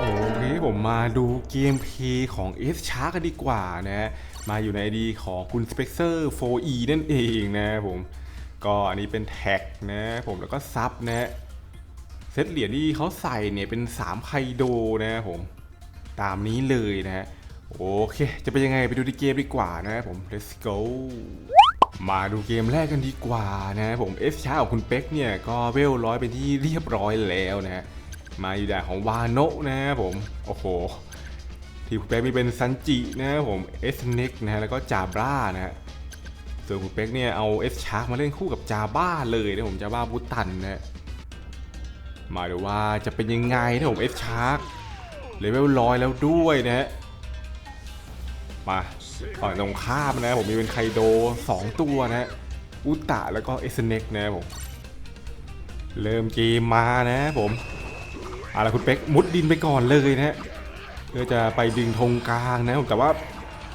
โอเคผมมาดูเกมเพย์ของ S Shark กันดีกว่านะ มาอยู่ในไอดีของคุณ Spectre 4E นั่นเองนะผม ก็อันนี้เป็นแท็กนะผมแล้วก็ซับนะ เซตเหรียญที่เขาใส่เนี่ยเป็น 3 ไคโดนะผม ตามนี้เลยนะโอเค จะเป็นยังไงไปดูที่เกมดีกว่านะผม let's go มาดูเกมแรกกันดีกว่านะผมเอฟช้าของคุณเป๊กเนี่ยก็เวลร้อยเป็นที่เรียบร้อยแล้วนะ มาอยู่ด่านของวาโนะนะครับผม โอ้โห ที่คุณเป๊กมีเป็นซันจินะครับผมเอสเน็กนะฮะแล้วก็จาบรานะฮะส่วนคุณเป๊กเนี่ยเอาเอสชาร์กมาเล่นคู่กับจาบ้าเลยนะผมจาบ้าบุตันนะฮะมาดูว่าจะเป็นยังไงนะผมเอสชาร์กเลเวลร้อยแล้วด้วยนะฮะมาฝั่งตรงข้ามนะผมมีเป็นไคโด 2 ตัวนะฮะอุตะแล้วก็เอสเน็กนะครับผม เริ่มเกมมานะผม เอาละคุณเป๊กมุดดินไปก่อนเลยนะฮะเพื่อจะไปดึงธงกลางนะผมแต่ว่า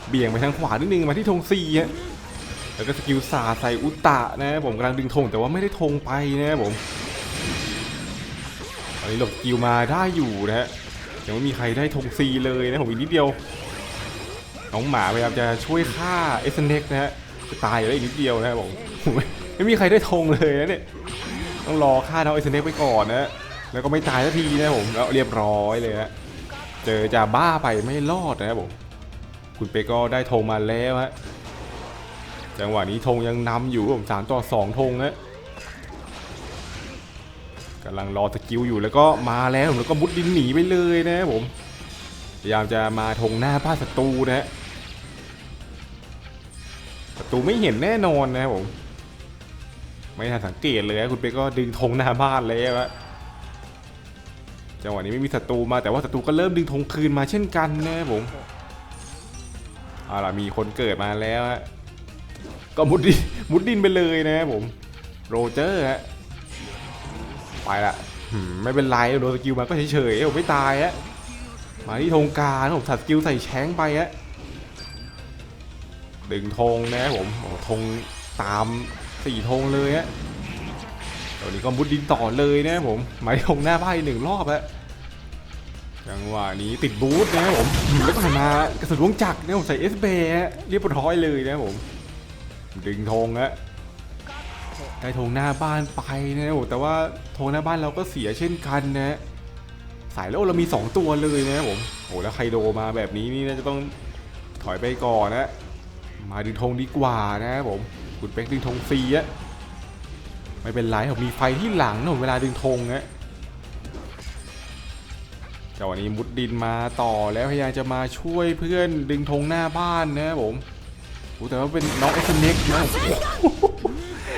เบี่ยงไปทางขวานิดนึงมาที่ธงซีฮะแล้วก็สกิลสาใส่อุตตะนะผมกำลังดึงธงแต่ว่าไม่ได้ธงไปนะผมตอนนี้หลบกิลมาได้อยู่นะฮะยังไม่มีใครได้ธงซีเลยนะผมอีกนิดเดียวน้องหมาพยายามจะช่วยฆ่าเอสเน็กนะฮะจะตายอยู่แล้วอีกนิดเดียวนะผมไม่มีใครได้ธงเลยนะเนี่ยต้องรอฆ่าน้องเอสเน็กไปก่อนนะฮะ แล้วก็ไม่ตายสักทีนะผมแล้วเรียบร้อยเลยฮะเจอจ่าบ้าไปไม่รอดนะครับผมคุณเปก็ได้ธงมาแล้วฮะจังหวะนี้ธงยังนำอยู่ผมสามต่อสองธงนะกำลังรอสกิลอยู่แล้วก็มาแล้วแล้วก็มุดดินหนีไปเลยนะผมพยายามจะมาธงหน้าบ้านศัตรูนะฮะศัตรูไม่เห็นแน่นอนนะครับผมไม่ทันสังเกตเลยคุณเปก็ดึงธงหน้าบ้านแล้วฮะ จังหวะนี้ไม่มีศัตรูมาแต่ว่าศัตรูก็เริ่มดึงธงคืนมาเช่นกันนะผมเอาล่ะมีคนเกิดมาแล้วฮะก็มุดดินมุดดินไปเลยนะผมโรเจอร์ฮะไปละไม่เป็นไรโดนสกิลมาก็เฉยๆผมไม่ตายฮะมาที่ธงการผมสัตว์สกิลใส่แช้งไปฮะดึงธงนะผมธงตามสี่ธงเลยฮะ ตอนนี้ก็มุดดินต่อเลยนะผมหมายถงหน้าบ้านหนึ่งรอบฮะจังหวะนี้ติดบูทนะครับผมแล้วก็หันมากระสุนวงจักรนะครับผมใส่เอสเบย์เรียบร้อยเลยนะครับผม ดึงธงฮะได้ธงหน้าบ้านไปนะครับผมแต่ว่าธงหน้าบ้านเราก็เสียเช่นกันนะฮะสายโลกเรามี 2 ตัวเลยนะครับผมโอ้แล้วไคโดมาแบบนี้นี่น่าจะต้องถอยไปก่อนนะ มาดึงธงดีกว่านะครับผมคุณเป็กดึงธงฟรีอะ ไม่เป็นไรผมมีไฟที่หลังนะเวลาดึงธงนะแต่วันนี้มุดดินมาต่อแล้วพยายามจะมาช่วยเพื่อนดึงธงหน้าบ้านนะผมโอ้แต่ว่าเป็นน้องเอสเน็กนะ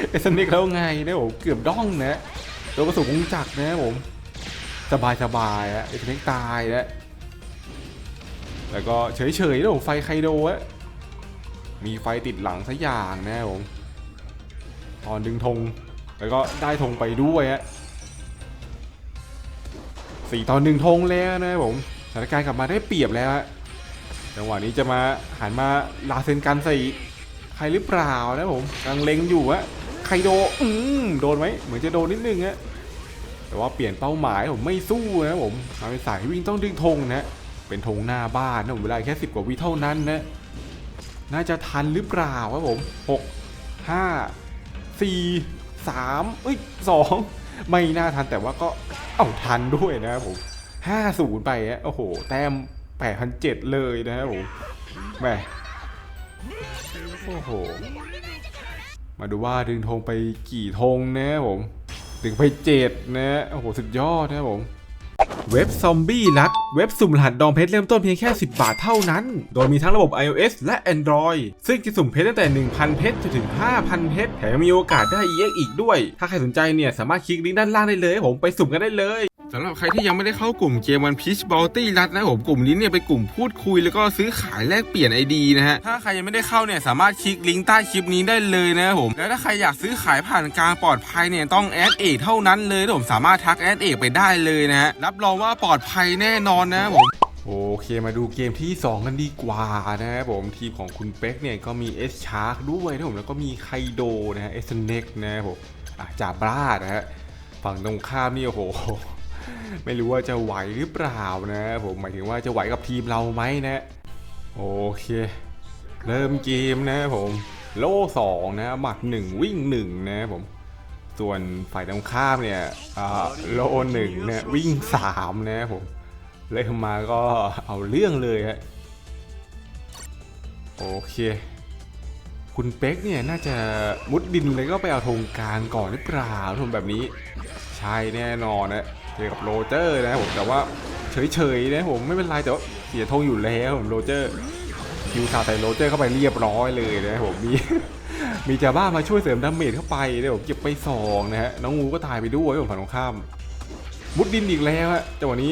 เอสเน็กแล้วไงนะผมเกือบด้องนะตัวกระสุนวงจักนะผมสบายสบายอะเอสเน็กตายนะแล้วก็เฉยๆนะผมไฟไคโดะมีไฟติดหลังสักอย่างนะผมตอนดึงธง แล้วก็ได้ธงไปด้วยฮะสี่ต่อหนึ่งธงแล้วนะครับผมสถานการณ์กลับมาได้เปรียบแล้วฮะจังหวะนี้จะมาหันมาลาเซนกันใส่ใครหรือเปล่านะผมกำลังเล็งอยู่ฮะใครโดอืมโดนไหมเหมือนจะโดนนิดนึงฮะแต่ว่าเปลี่ยนเป้าหมายผมไม่สู้นะผมมาเป็นสายวิ่งต้องดึงธงนะเป็นธงหน้าบ้านนะผมเวลาแค่สิบกว่าวิเท่านั้นนะน่าจะทันหรือเปล่าครับผมหกห้าสี่ สามเอ้ยสองไม่น่าทันแต่ว่าก็เอ้าทันด้วยนะครับผมห้าศูนย์ไปฮะโอ้โห แต้มแปดพันเจ็ดเลยนะครับผมแหมโอ้โห มาดูว่าดึงธงไปกี่ธงนะครับผม ดึงไปเจ็ดนะ โอ้โห สุดยอดนะครับผม เว็บซอมบี้รัดเว็บสุ่มรหัสดองเพชรเริ่มต้นเพียงแค่ 10 บาทเท่านั้น โดยมีทั้งระบบ iOS และ Android ซึ่งจะสุ่มเพชรตั้งแต่ 1,000 เพชรจนถึง 5,000 เพชร แถมยังมีโอกาสได้ EX อีกด้วย ถ้าใครสนใจเนี่ยสามารถคลิกลิงก์ด้านล่างได้เลยผมไปสุ่มกันได้เลย สำหรับใครที่ยังไม่ได้เข้ากลุ่มเกมวันพีชบอลตี้รัดนะผมกลุ่มนี้เนี่ยเป็นกลุ่มพูดคุยแล้วก็ซื้อขายแลกเปลี่ยน ID นะฮะถ้าใครยังไม่ได้เข้าเนี่ยสามารถคลิกลิงก์ใต้คลิปนี้ได้เลยนะครับผมแล้วถ้าใครอยากซื้อขายผ่านการปลอดภัยเนี่ยต้องแอดเอกเท่านั้นเลยผมสามารถทักแอดเอกไปได้เลยนะฮะรับรองว่าปลอดภัยแน่นอนนะผมโอเคมาดูเกมที่ 2 กันดีกว่านะครับผมทีมของคุณเป๊กเนี่ยก็มี S Shark ด้วยนะผมแล้วก็มีไคโดนะฮะ S Snake นะครับผมอ่าบราดนะฮะฝั่งตรงข้ามนี่โอ้โห ไม่รู้ว่าจะไหวหรือเปล่านะ ผมหมายถึงว่าจะไหวกับทีมเราไหมนะ โอเค เริ่มเกมนะผม โล่สองนะหมัดหนึ่งวิ่งหนึ่งนะผม ส่วนฝ่ายตรงข้ามเนี่ยอ่าโล่หนึ่งเนี่ยวิ่งสามนะผมเริ่มมาก็เอาเรื่องเลยฮะโอเค คุณเป๊กเนี่ยน่าจะมุดดินเลยก็ไปเอาธงกลางก่อนหรือเปล่าทำแบบนี้ ใช่แน่นอนนะ เจอกับโรเจอร์นะผมแต่ว่าเฉยๆนะผมไม่เป็นไรแต่ว่าเสียธงอยู่แล้วผมโรเจอร์คิวซาใส่โรเจอร์เข้าไปเรียบร้อยเลยนะผมมีมีจาบ้ามาช่วยเสริมดาเมจเข้าไปนะผมเก็บไปสองนะฮะน้องงูก็ตายไปด้วยผมฝั่งตรงข้าม มุดดินอีกแล้วฮะจังหวะนี้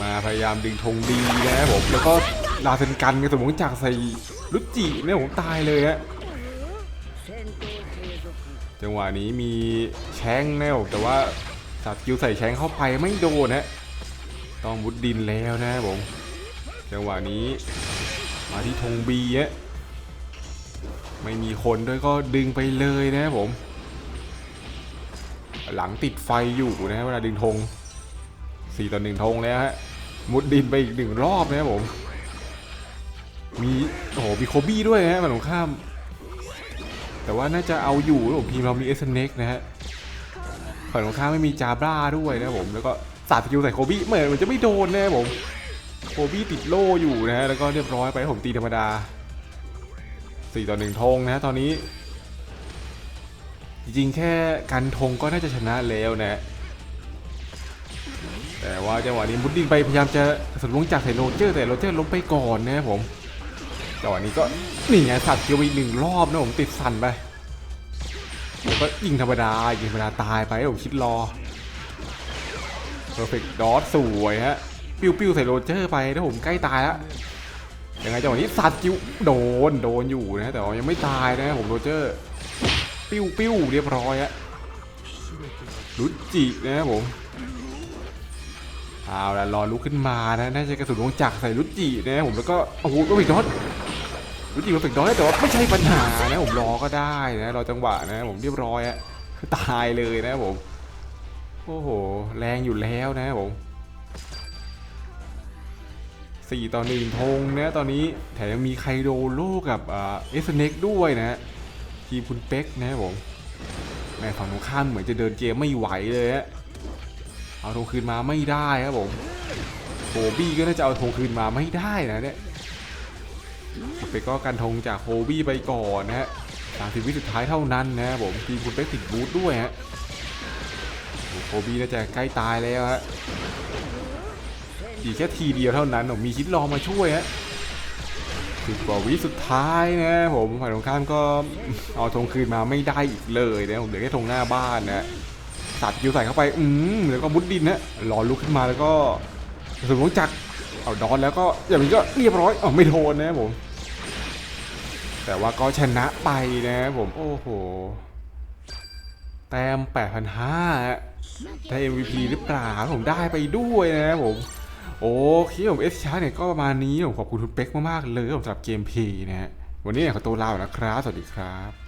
มาพยายามดึงธงดีนะครับผมแล้วก็ลาเซนกันกับสมองจากใส่ลุจิเนี่ยผมตายเลยฮะจังหวะนี้มีแช้งแน่ผมแต่ว่า สัตว์กิวใส่แชงเข้าไปไม่โดนฮะต้องมุดดินแล้วนะผมจังหวะนี้มาที่ธงบีฮะไม่มีคนด้วยก็ดึงไปเลยนะผม หลังติดไฟอยู่นะฮะเวลาดึงธงสี่ต่อหนึ่งธงแล้วฮะมุดดินไปอีกหนึ่งรอบนะผม มีโอ้โหมีโคบี้ด้วยนะฮะฝั่งตรงข้าม แต่ว่าน่าจะเอาอยู่ผมทีมเรามีเอสเน็กนะฮะ ฝั่งตรงข้ามไม่มีจาบราด้วยนะผมแล้วก็สาดสกิลใส่โคบี้เหมือนมันจะไม่โดนนะผมโคบี้ติดโล่อยู่นะฮะแล้วก็เรียบร้อยไปผมตีธรรมดาสี่ต่อหนึ่งธงนะตอนนี้ จริงๆแค่กันธงก็น่าจะชนะแล้วนะแต่ว่าจังหวะนี้มุดดินไปพยายามจะสลวงจากใส่โรเจอร์แต่โรเจอร์ล้มไปก่อนนะผมจังหวะนี้ก็นี่ไงสัตว์เกียวอีกหนึ่งรอบนะผมติดสั่นไป แล้วก็ยิงธรรมดายิงธรรมดาตายไปผมคิดรอ perfect dot สวยฮะ ปิ้วปิ้วใส่โรเจอร์ไปนะผมใกล้ตายแล้วยังไงจังหวะนี้สัตว์กิ้วโดนโดนอยู่นะแต่ว่ายังไม่ตายนะผมโรเจอร์ ปิ้วปิ้วเรียบร้อยอะรุจินะครับผมเอาละรอลุกขึ้นมานะน่าจะกระสุนวงจักรใส่รุจินะครับผมแล้วก็โอ้โหก็ปิดดอท รุจิก็ปิดดอทแต่ว่าไม่ใช่ปัญหานะผมรอก็ได้นะรอจังหวะนะผมเรียบร้อยอะตายเลยนะผมโอ้โหแรงอยู่แล้วนะผมสี่ต่อหนึ่งธงนะตอนนี้แถมยังมีไคโดโลกับเอสเน็กด้วยนะทีมคุณเป๊กนะผมแม่ฝั่งตรงข้ามเหมือนจะเดินเกมไม่ไหวเลยฮะเอาธงคืนมาไม่ได้ครับผมโฮบี้ก็น่าจะเอาธงคืนมาไม่ได้นะเนี่ย เป๊กก็กันธงจากโฮบี้ไปก่อนนะฮะสามสิบวิสุดท้ายเท่านั้นนะครับผมทีมคุณเป๊กติดบูทด้วยฮะโฮบี้น่าจะใกล้ตายแล้วฮะอีกแค่ทีเดียวเท่านั้นผมมีคิดรอมาช่วยฮะสิบกว่าวิสุดท้ายนะผมฝ่ายตรงข้ามก็เอาธงคืนมาไม่ได้อีกเลยนะผมเหลือแค่ธงหน้าบ้านนะตัดยิวใส่เข้าไปอืมแล้วก็มุดดินนะรอลุกขึ้นมาแล้วก็สมมติจักรเอาดอนแล้วก็อย่างนี้ก็เรียบร้อยอ๋อไม่โดนนะผม แต่ว่าก็ชนะไปนะผมโอ้โห แต้ม 8,500ได้ MVP หรือเปล่าผมได้ไปด้วยนะผม โอเคผมเอสชาร์เนี่ยก็ประมาณนี้ผมขอบคุณคุณเป็กมากๆเลยสำหรับเกมพีนะฮะวันนี้ขอตัวลาไปแล้วนะครับ สวัสดีครับ